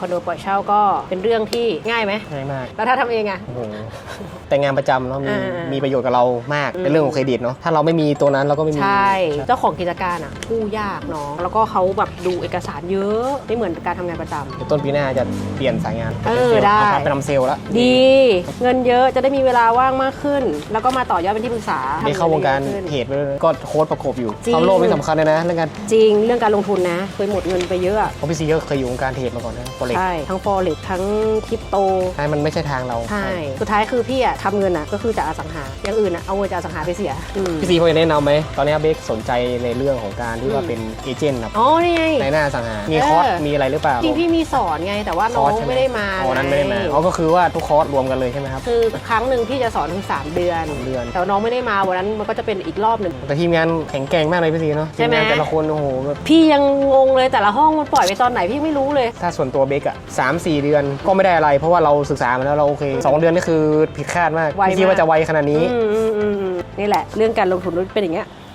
คอนโดปล่อยเช่าก็เป็นเรื่องที่ง่ายไหมง่ายมาก แล้วถ้าทำเองอะ โอ้โหแต่งานประจำเนาะมีอ่ามีมีประโยชน์กับเรามาก อืม เป็นเรื่องของเครดิตเนาะถ้าเราไม่มีตัวนั้นเราก็ไม่มีใช่ เจ้าของกิจการอะกู้ยากน้อง แล้วก็เขาแบบดูเอกสารเยอะไม่เหมือนการทำงานประจำ เดี๋ยวต้นปีหน้าจะเปลี่ยนสายงานเออป็นซลล์ได้าไปทำเซลล์แล้วดี เงินเยอะจะได้มีเวลาว่างมากขึ้น แล้วก็มาต่อยอดเป็นที่ปรึกษาได้เข้าวงการทำงินเทได้เยอะขึ้นรดไปด้วยก็โค้ดประกบอยู่จริง ความโลภไม่สำคัญเลยนะเรื่องการจริงเรื่องการลงทุนนะ เคยหมดเงินไปเยอะอะเพราะพี่ซีก็เคยอยู่วงการเทรดมาก่อนนะโปรเล็กใช่ ทั้งฟอเร็กทั้งคริปโต ใช่มันไม่ใช่ทางเราใช่ สุดท้ายคือพี่อะทำเงินอะก็คือจากอสังหา อย่างอื่นอะเอาเงินจากอสังหาไปเสียอืมพี่ซีพอจะแนะนำไหมตอนนี้เบคสนใจในเรื่องของการที่ว่าอืมเป็นเอเจนต์ครับอ๋อนี่ไง ในหน้าอสังหา มีเออคอร์สมีอะไรหรือเปล่าจริงพี่มีสอนไงแต่ว่าคน้ออร์สงใช่หไม่ได้มาอ๋อนั้นไม่ได้มางอ๋อก็คือว่าทุกคอร์สรวมกันเลยใช่ไหมครับ คือครั้งหนึ่งพี่จะสอนถึง3เดือน สามเดือน แต่ว่าน้องไม่ได้มาวันนั้นมันก็จะเป็นอีกรอบหนึ่ง แต่ทีมงานแข็งแกร่งมากเลยพี่ซีเนาะใช่ไหม ทีงานแต่ละคนโอ้โหแบบพี่ยังงงเลยแต่ละห้องมันปล่อยไปตอนไหนพี่ไม่รู้เลย ถ้าส่วนตัวเบคอะสามสี่เดือนก็ไม่ได้อะไร เพราะว่าเราศึกษามาแล้วเราโอเคสองเดือนนี่คือผิดคาดมากไวไม่คิดมากว่าจะไวขนาดนี้อืมอืมอืมอืมนี่แหละ เรื่องการลงทุนเป็นอย่างเงี้ย